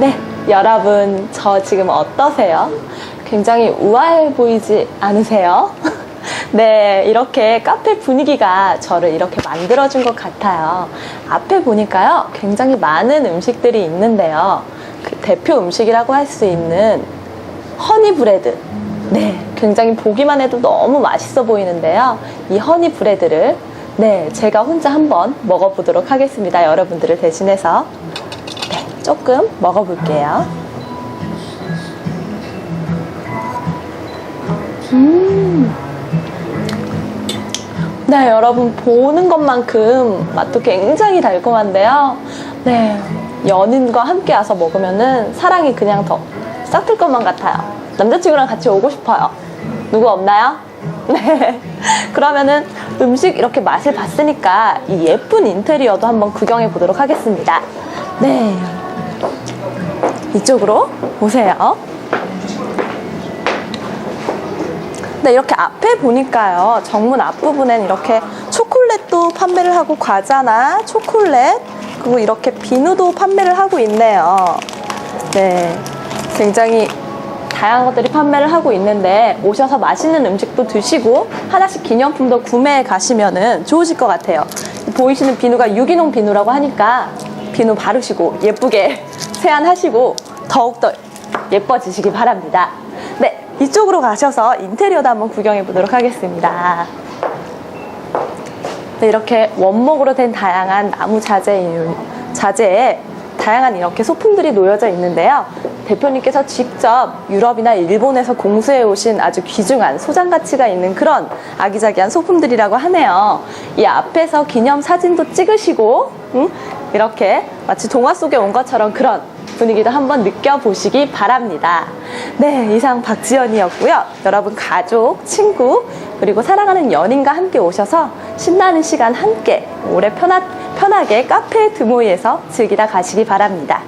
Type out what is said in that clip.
네, 여러분, 저 지금 어떠세요? 굉장히 우아해 보이지 않으세요? 네, 이렇게 카페 분위기가 저를 이렇게 만들어준 것 같아요. 앞에 보니까요, 굉장히 많은 음식들이 있는데요. 그 대표 음식이라고 할 수 있는 허니 브레드. 네, 굉장히 보기만 해도 너무 맛있어 보이는데요. 이 허니 브레드를 네, 제가 혼자 한번 먹어보도록 하겠습니다. 여러분들을 대신해서. 네, 조금 먹어볼게요. 음. 네, 여러분 보는 것만큼 맛도 굉장히 달콤한데요. 네, 연인과 함께 와서 먹으면은 사랑이 그냥 더 싹틀 것만 같아요. 남자친구랑 같이 오고 싶어요. 누구 없나요? 네. 그러면은 음식 이렇게 맛을 봤으니까 이 예쁜 인테리어도 한번 구경해 보도록 하겠습니다. 네. 이쪽으로 오세요. 네, 이렇게 앞에 보니까요. 정문 앞부분엔 이렇게 초콜릿도 판매를 하고 과자나 초콜릿, 그리고 이렇게 비누도 판매를 하고 있네요. 네. 굉장히 다양한 것들이 판매를 하고 있는데 오셔서 맛있는 음식도 드시고 하나씩 기념품도 구매해 가시면은 좋으실 것 같아요. 보이시는 비누가 유기농 비누라고 하니까 비누 바르시고 예쁘게 세안하시고 더욱더 예뻐지시기 바랍니다. 네, 이쪽으로 가셔서 인테리어도 한번 구경해 보도록 하겠습니다. 네, 이렇게 원목으로 된 다양한 나무 자재, 자재에 다양한 이렇게 소품들이 놓여져 있는데요. 대표님께서 직접 유럽이나 일본에서 공수해 오신 아주 귀중한 소장 가치가 있는 그런 아기자기한 소품들이라고 하네요. 이 앞에서 기념 사진도 찍으시고, 음, 이렇게 마치 동화 속에 온 것처럼 그런 분위기도 한번 느껴보시기 바랍니다. 네, 이상 박지연이었고요. 여러분 가족, 친구, 그리고 사랑하는 연인과 함께 오셔서 신나는 시간 함께 오래 편하, 편하게 카페 드모이에서 즐기다 가시기 바랍니다.